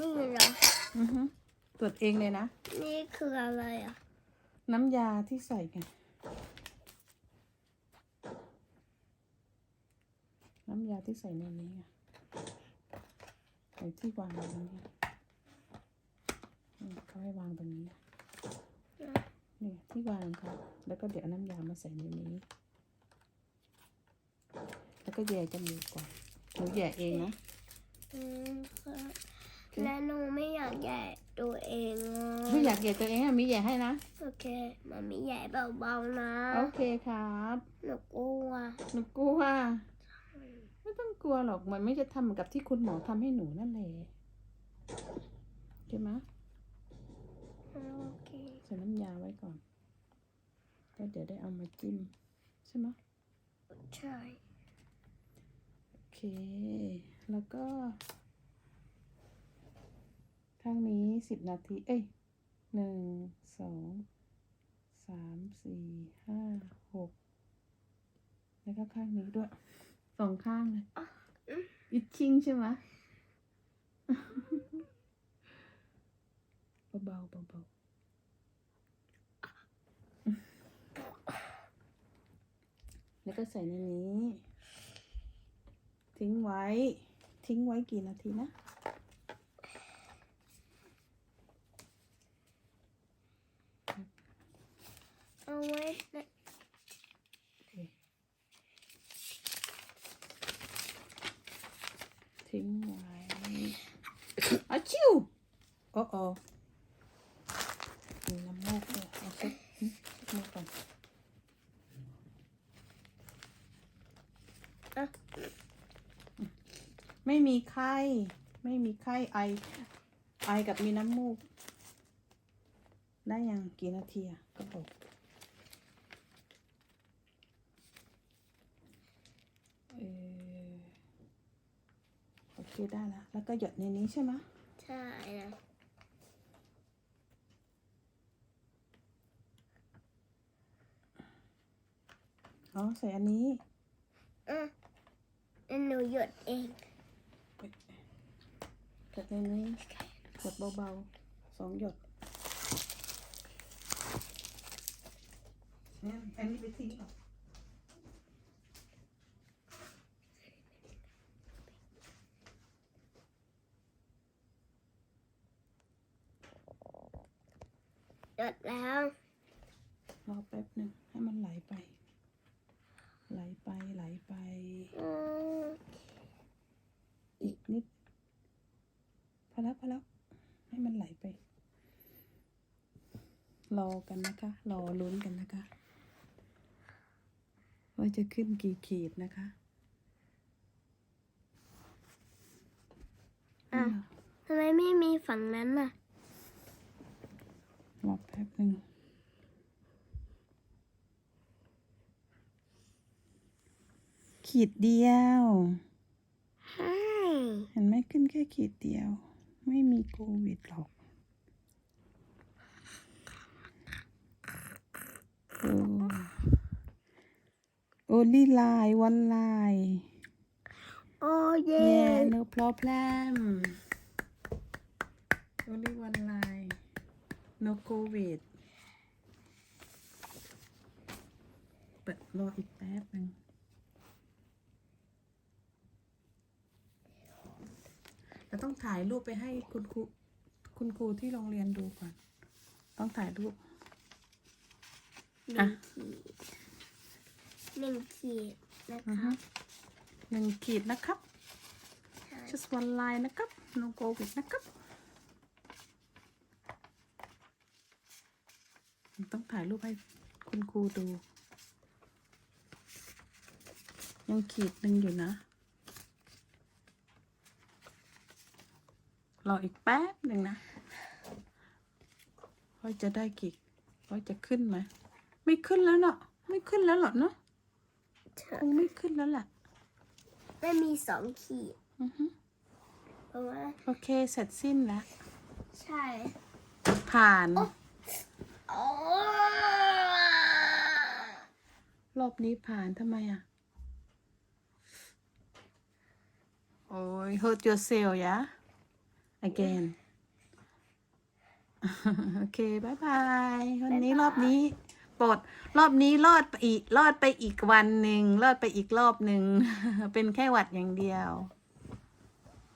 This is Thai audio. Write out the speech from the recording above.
นี่เหรออือฮึตรวจเองเลยนะ นี่คืออะไรอะ น้ำยาที่ใส่ไงน้ำยาที่ใส่ในนี้ไงใส่ที่วางตรงนี้อืมเขาให้วางตรงนี้นะนี่ที่วางเขาแล้วก็เดี๋ยวเอาน้ำยามาใส่ในนี้ แล้วก็แย่จมูกก่อนหนูแย่เองนะ อืมค่ะ และหนูไม่อยากแย่ตัวเองอะไม่อยากแย่ตัวเองอะมีแย่ให้นะ โอเคมันมีแย่เบาๆนะโอเคครับหนูกลัวหนูกลัว ไม่ต้องกลัวหรอก มันไม่จะทำเหมือนกับที่คุณหมอทำให้หนูนั่นแหละใช่ไหมโอเคใส่น้ำยาไว้ก่อนแล้วเดี๋ยวได้เอามาจิ้มใช่ไหมใช่ โอเค แล้วก็ ข้างนี้สิบนาที เอ้ยหนึ่งสองสามสี่ห้าหกแล้วก็ข้างนี้ด้วยสองข้างเลยอิชชิงใช่ไหมเบาๆเบาๆแล้วก็ใส่ในนี้ ทิ้งไว้ ทิ้งไว้กี่นาทีนะ เอา ไว้ในทิ้งไว้อาชิวโอ้โอ้น้ำมูกเลยเอาเช็ดหึเช็ดมูกก่อนไม่มีไข้ ไม่มีไข้ไอ ไอกับมีน้ำมูก ได้ยังกี่นาทีอะก็บอกเออ โอเคได้แล้วแล้วก็หยดในนี้ใช่ไหมะใช่นะอ๋อใส่อันนี้อะแล้วหนูหยดเองหยดในนี้หยดเบาๆสองหยดเนี่ยอันนี้ไปทิ้งก่อ หยดแล้วรอแป๊บหนึ่งให้มันไหลไป ไหลไปไหลไปอืมอีกนิดพอแล้วพอแล้วให้มันไหลไป รอกันนะคะ รอลุ้นกันนะคะ ว่าจะขึ้นกี่ขีดนะคะอะทำไมไม่มีฝั่งนั้นน่ะ รอแป๊บหนึ่งขีดเดียวใช่เห็นไหมขึ้นแค่ขีดเดียว ไม่มีโควิดหรอกโอ้โอลี่ไลน์วันไลน์โอ้เย่ yeah no problem only one line no covid เปิดรออีกแป๊บหนึ่งเราต้องถ่ายรูปไปให้คุณครูคุณครูที่โรงเรียนดูก่อน ต้องถ่ายรูป หนึ่งขีดหนึ่งขีดนะอือคะฮึหนึ่งขีดนะครับใช่ just one line นะครับ no covid นะครับ ต้องถ่ายรูปให้คุณครูดู ยังขีดหนึ่งอยู่นะ รออีกแป๊บหนึ่งนะว่าจะได้กี่ว่าจะขึ้นไหมไม่ขึ้นแล้วเนาะไม่ขึ้นแล้วเหรอเนาะใช่คงไม่ขึ้นแล้วแหละไม่มีสองขีดอือฮึเพราะว่าโอเคเสร็จสิ้นแล้ว ใช่ ผ่านโอ้ รอบนี้ผ่านทำไมอะ โอ้ย hurt yourself ยะ again โอเคบายบายวันนี้รอบนี้ปลดรอบนี้รอดไปอีกรอดไปอีกวันหนึ่งรอดไปอีกรอบหนึ่งเป็นแค่หวัดอย่างเดียว